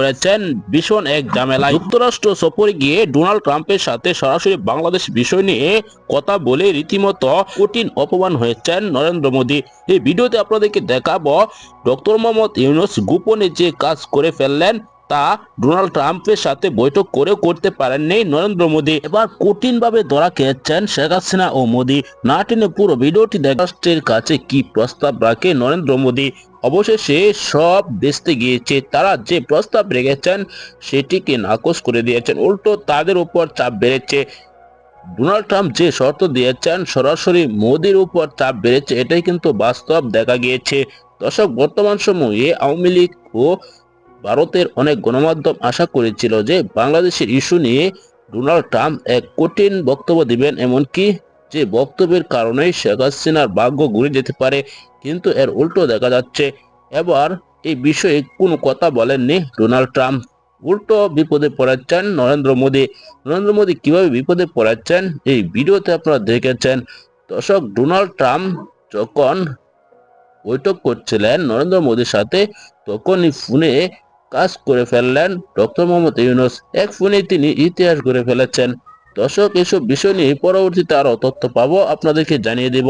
করেছেন ভীষণ এক ঝামেলায়। যুক্তরাষ্ট্র সফরে গিয়ে ডোনাল্ড ট্রাম্পের সাথে সরাসরি বাংলাদেশ বিষয় নিয়ে কথা বলে রীতিমতো কঠিন অপমান হয়েছেন নরেন্দ্র মোদী। এই ভিডিওতে আপনাদেরকে দেখাবো ডক্টর মোহাম্মদ ইউনুস গোপনে যে কাজ করে ফেললেন তা ডোনাল্ড ট্রাম্পের সাথে বৈঠক করেও করতে পারেননি নরেন্দ্র মোদী। এবার কঠিনভাবে ধরা খেয়েছেন শেখ হাসিনা ও মোদী। না টেনে পুরো ভিডিওটি দেখার কাছে কি প্রস্তাব রাখে নরেন্দ্র মোদী? অবশেষে সব বেচতে গিয়েছে। তারা যে প্রস্তাব রেখেছেন, সেটিকে নাকচ করে দিয়েছেন। উল্টো তাদের উপর চাপ বেড়েছে। ডোনাল্ড ট্রাম্প যে শর্ত দিয়েছেন, সরাসরি মোদির উপর চাপ বেড়েছে, এটাই কিন্তু বাস্তব দেখা গিয়েছে। দর্শক, বর্তমান সময়ে আওয়ামী লীগ ও ভারতের অনেক গণমাধ্যম আশা করেছিল যে বাংলাদেশের ইস্যু নিয়ে ডোনাল্ড ট্রাম্প এক কঠিন বক্তব্য দিবেন, এমনকি যে বক্তব্যের কারণেই শেখ হাসিনার ভাগ্য ঘুরে যেতে পারে, কিন্তু এর উল্টো দেখা যাচ্ছে। এবার এই বিষয়ে কোনো কথা বলেননি ডোনাল্ড ট্রাম্প। উল্টো বিপদে পড়াচ্ছেন নরেন্দ্র মোদী। নরেন্দ্র মোদী কীভাবে বিপদে পড়াচ্ছেন এই ভিডিওতে আপনারা দেখেছেন। দর্শক, ডোনাল্ড ট্রাম্প যখন বৈঠক করছিলেন নরেন্দ্র মোদীর সাথে, তখনই ফোনে কাজ করে ফেললেন। ডক্টর মোহাম্মদ ইউনুস এক ফোনে তিনি ইতিহাস গড়ে ফেলেছেন। দর্শক, এসব বিষয় নিয়ে পরবর্তীতে আরও তথ্য পাবো, আপনাদেরকে জানিয়ে দেব।